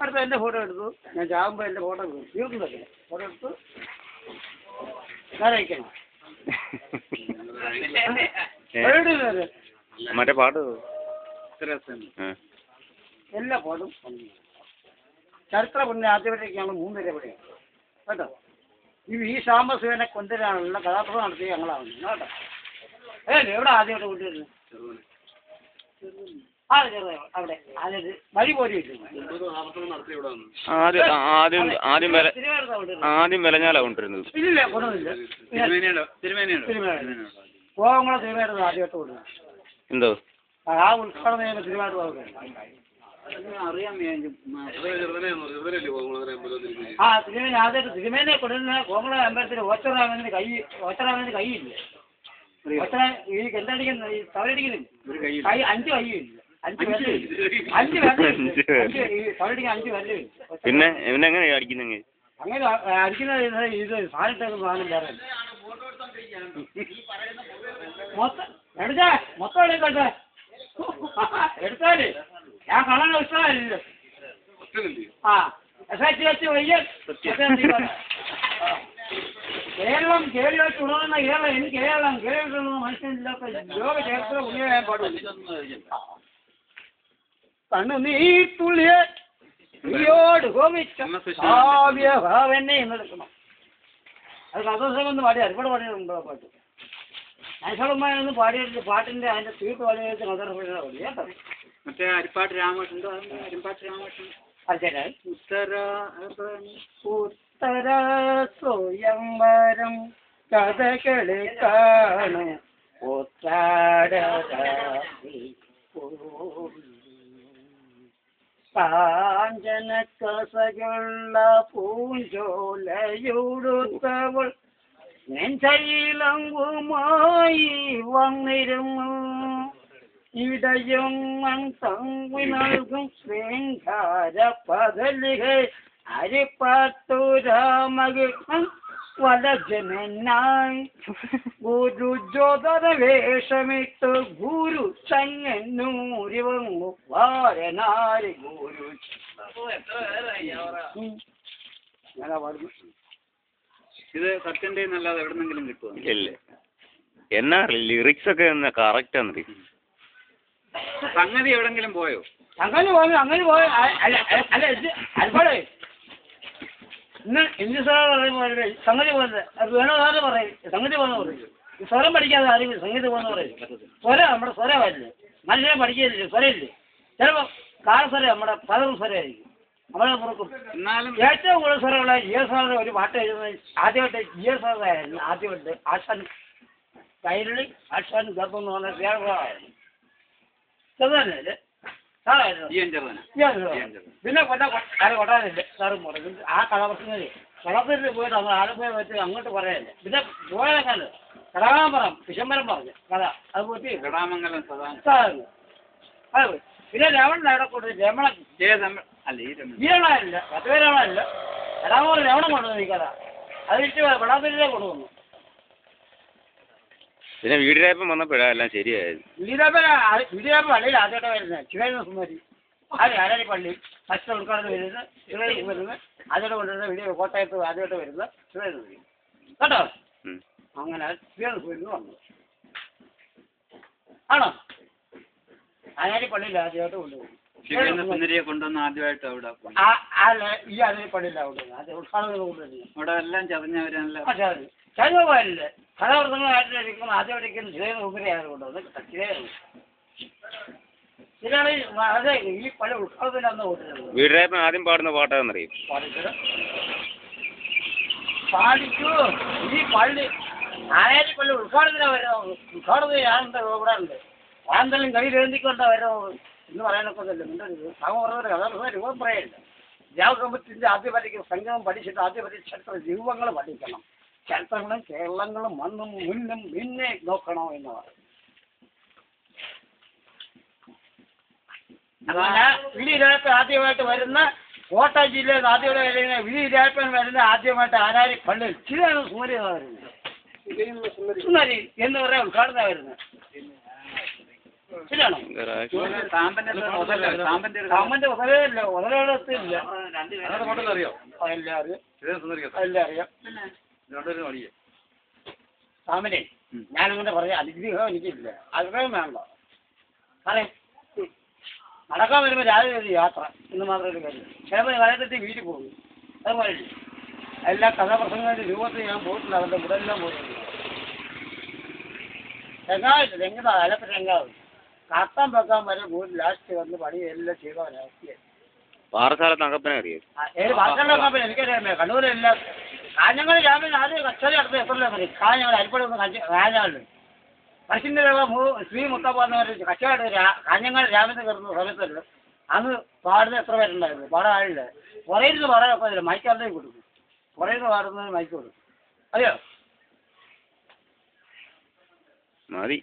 അടുത്ത എന്റെ ഫോട്ടോ എടുത്തു. ഞാൻ ചാകുമ്പോൾ എന്റെ ഫോട്ടോ തീർന്നതല്ലേ ഫോട്ടോ എടുത്തു. അയക്കണം മറ്റേ പാട്ട് എല്ലാ പാട്ടും ചരിത്ര പുണ്യ ആദ്യവരേക്കാണ് മൂന്നര എവിടെയാണ് കേട്ടോ? ഈ ഈ സാംബശിവനെ കൊണ്ടുവരാനുള്ള കഥാപ്രസംഗം നടത്തിയ ഞങ്ങളാണ്. കേട്ടോ? ഏ എവിടെ ആദ്യമായിട്ട് കൊണ്ടുവരുന്നത്? ആദ്യം ആദ്യം ആദ്യം ആദ്യം വില ആദ്യം വിലഞ്ഞാലാ കൊണ്ടുവരുന്നത്. എന്തോ? ആ തിരുമേനി ആദ്യമായിട്ട് തിരുമേനെ കൊണ്ടുവരുന്ന കോമള അമ്പലത്തിൽ ഓച്ചറാമന് കൈ ഓച്ചറാമന് കൈയില്ല? ഓച്ചറ ഈ കെണ്ടടിക്കുന്ന ഈ തവരടിക്കുന്നില്ല കൈ അഞ്ച് കൈയില്ല? പിന്നെ പിന്നെ എങ്ങനെയാ അടിക്കുന്നെങ്കിൽ അങ്ങനെ അടിക്കുന്നത് ഇത് സാധനത്തേക്ക് സാധനം വേറെ. മൊത്തം എടുത്തേ മൊത്തം എടുക്കട്ടെ എടുത്താൽ ഞാൻ കാണാൻ ഇഷ്ടമായില്ല. ആ എസ് എച്ച് വെച്ച് വയ്യ. കേരളം കേരളം തുടങ്ങുന്ന കേരളം എനിക്ക് കേരളം കേരളത്തിൽ മനുഷ്യനില്ലാത്ത ലോക ചരിത്ര ഉന്നയാൻ പാടില്ല കണ്ണു നീട്ടുള്ളിയെ നീയോട് ഹോമിച്ച ആവ്യ ഭാവനെ എന്നെടുക്കണം അത് കഥോത്സവം പാടി ഒരുപാട് പാടിയിട്ടുണ്ടോ പാട്ട്? നൈസളന്മാരൊന്നും പാടിയിട്ട് പാട്ടിന്റെ അതിന്റെ തീർത്ത് പാടിയിട്ട് കഥോത്സവം പാടി കേട്ടോ? മറ്റേ അരിപ്പാട്ട് രാമകൃഷ്ണൻ അരിപ്പാട്ട് രാമകൃഷ്ണൻ. ഉത്തര ഉത്തര സ്വയംവരം കഥകളി കാണും. ഉത്താടരാത്രി കാഞ്ചന കസകളുള്ള പൂഞ്ചോലയുടുത്തവൾ നെഞ്ചയിലങ്കുമായി വന്നിരുന്നു. ഇടയും തങ്ങി നൽകും ശൃംഗാര പകലുകൾ അരിപ്പാത്തൂരാമകൃഷ്ണൻ വലജനായി ഗുരു ജ്യോതര വേഷമിട്ട് ഗുരു ചങ്ങന്നൂരി വന്നു വാരനായി ഗുരു ഇത് സത്യന്റെ അല്ലാതെ എവിടെന്നെങ്കിലും കിട്ടുമോ ഇല്ല. എന്നാ ലിറിക്സ് ഒക്കെ എന്നാ കറക്റ്റ് ആണ്. സംഗതി എവിടെങ്കിലും പോയോ? അങ്ങനെ പോയോ? അങ്ങനെ പോയോ? അല്ല അല്ല ഇന്ന് ഇന്ന് സാറ് പറയുമ്പോൾ സംഗതി പോലെ അത് വേണോ സാറ് പറയും. സംഗതി പോകുന്ന പറയും. സ്വരം പഠിക്കാതെ ആരും സംഗതി പോകുന്ന പറയും. സ്വരം നമ്മുടെ സ്വരമല്ലേ മനുഷ്യനെ സ്വരയില്ലേ സ്വരമില്ലേ? ചിലപ്പോൾ കാലസ്വരം നമ്മുടെ പലതും സ്വരമായിരിക്കും. നമ്മളെ പുറക്കും എന്നാലും ഏറ്റവും കൂടുതൽ സ്വരമുള്ള ജി എസ് സാറിന് ഒരു പാട്ട് എഴുതുന്നത് ആദ്യമായിട്ട് ജി എസ് സാറായിരുന്നു ആദ്യമായിട്ട് ആശാൻ കൈരളി ആശാൻ ഗർഭം എന്ന് പറഞ്ഞ പേരായിരുന്നു ചെറുതല്ലേ പിന്നെ കൊണ്ട ആരും കൊട്ടാനില്ല സാറും പറഞ്ഞു ആ കഥാപ്രസംഗം കളത്തിൽ പോയിട്ട് നമ്മൾ ആലപ്പുഴ വെച്ച് അങ്ങോട്ട് പറയല്ലേ പിന്നെ പോയതങ്ങനെ കടകാമ്പറം വിശംബരം പറഞ്ഞു കഥ. അത് പോയിട്ട് കടാമംഗലം സാറ്. അത് പോയി. പിന്നെ രമണൻ അവിടെ കൊണ്ട് രമണൻ അല്ല ഈ രമണൻ. ഈരണല്ല പത്ത് പേരണല്ല കടാമൂറ് രമണൻ കൊണ്ടുവന്നു ഈ കഥ. അത് വിട്ട് വെള്ളാത്തിലേ കൊണ്ടുവന്നു. പിന്നെ വീടിനായപ്പം വന്നപ്പോഴാ എല്ലാം ശരിയായത്. വിജയപ്പന വിജയപ്പ പള്ളിയിൽ ആദ്യമായിട്ട് വരുന്നത് ശിവേന്ദ്ര സുന്ദരി അത് ആരാരി പള്ളി? ഫസ്റ്റ് ഉൾക്കടന്ന് വരുന്നത് ശിവേന്ദ്ര വരുന്നത് ആദ്യമായിട്ട് കൊണ്ടുവരുന്ന വീഡിയോ കോട്ടയത്ത് ആദ്യമായിട്ട് വരുന്നത് ശിവേന്ദ്ര സുന്ദരി കേട്ടോ. അങ്ങനെ ശിവേന്ദ്ര സുന്ദരി വന്നു. ആണോ? ആരാരി പള്ളിയിൽ ആദ്യമായിട്ട് കൊണ്ടുപോകും കൊണ്ടുവന്ന് ആദ്യമായിട്ട് അവിടെ ഈ ആരാരി പള്ളിയിലാണ് കൊണ്ടുവരുന്നത്. ആദ്യം ഉൾക്കാടത്തിൽ കൊണ്ടുവരുന്നത്. അവിടെ എല്ലാം ചതഞ്ഞവരെല്ലാം ചതഞ്ഞ. അത് ചൈനപോയല്ലേ കഥാപ്രസംഗമായിട്ടിരിക്കുന്ന ആദ്യമായിട്ടിരിക്കുന്ന ശിവേന്ദ്ര സുന്ദരിയാണ് കൊണ്ടുവന്നത് ശിവേന്ദ്ര ഇതിനാണ് ഈ പള്ളി ഉൾക്കാടത്തിലാണ് കൊണ്ടുവരുന്നത് വീടിരായപ്പൻ ആദ്യം പാടുന്ന പാട്ടാണെന്നറിയും പാടിക്കൂ. ഈ പള്ളി ആയാലും പള്ളി ഉദ്ഘാടനത്തിനാ വരുന്നത് ഉദ്ഘാടനത്തിന് ഞാനുണ്ട് ഇവിടെ ഉണ്ട് ആന്തെല്ലാം കൈ എഴുതിക്കൊണ്ടാ വരുന്നത് എന്ന് പറയാനൊക്കെ പറഞ്ഞ കഥാപ്രസംഗം രൂപം പറയില്ല ദേവസമ്പത്തിന്റെ ആദ്യ പരീക്ഷ സംഗമം പഠിച്ചിട്ട് ആദ്യ പരീക്ഷ ചരിത്ര രൂപങ്ങൾ പഠിക്കണം. ചരിത്രങ്ങളും കേരളങ്ങളും മണ്ണും മുന്നും പിന്നെ നോക്കണം എന്ന് പറയും. വിധി രാപ്പൻ ആദ്യമായിട്ട് വരുന്ന കോട്ടയം ജില്ലയിൽ ആദ്യമായിട്ട് വരുന്ന രാപ്പൻ വരുന്ന ആദ്യമായിട്ട് ആരാരി പള്ളിയിൽ ചിലാണ് സുമരി വരുന്നത് സുന്ദരി എന്ന് പറയാൻ ഉദ്ഘാടന വരുന്നത് ശരിയാണോ സാമ്പന്റെ ഒരു മുതല സാമ്പന്റെ ഒരു രണ്ടുപേരും അറിയാം സാമനെ ഞാനിങ്ങനെ പറയാം അനുഗ്രഹം എനിക്കില്ല. ആഗ്രഹം വേണല്ലോ അതെ നടക്കാൻ വരുമ്പോൾ രാവിലെ ഒരു യാത്ര എന്ന് മാത്രമേ ഒരു കാര്യം. ചിലപ്പോൾ വയറ്റത്തെ വീട്ടിൽ പോകും. അതുപോലെ എല്ലാ കഥാപ്രസംഗങ്ങളുടെ രൂപത്തിൽ ഞാൻ പോയിട്ടില്ല. അവരുടെ മുടെല്ലാം പോയിട്ടുണ്ട് തെങ്ങാവില്ല തെങ്ങുന്ന അലപ്പ് തെങ്ങാവ് കത്താൻ വെക്കാൻ വരെ പോയി ലാസ്റ്റ് വന്ന് പണി എല്ലാം ചെയ്തവനാക്കിയത് പാറശാല തങ്കപ്പനെ അറിയാം ഏത് എനിക്കറിയാമേ കണ്ണൂരെല്ലാം കാഞ്ഞങ്ങൾ രാവിലെ നാല് കച്ചേരി നടത്തി എത്ര പറയും കാഞ്ഞങ്ങൾ അരിപ്പടി ഒന്ന് കാഞ്ഞാളുണ്ട് പശുവിന്റെ ശ്രീ മുത്തപ്പാന്ന് കച്ചവടം കാഞ്ഞങ്ങൾ രാവിലെ കയറുന്ന സമയത്തല്ല അന്ന് പാടുന്ന എത്ര പേരുണ്ടായിരുന്നു? പാടാൻ ആളില്ല. പുറയിരുന്ന് പാടാൻ മൈക്കാരുടെ കൊടുക്കും പുറയിരുന്ന് പാടുന്നതിന് മൈക്ക് കൊടുക്കും. അതെയോ? മതി.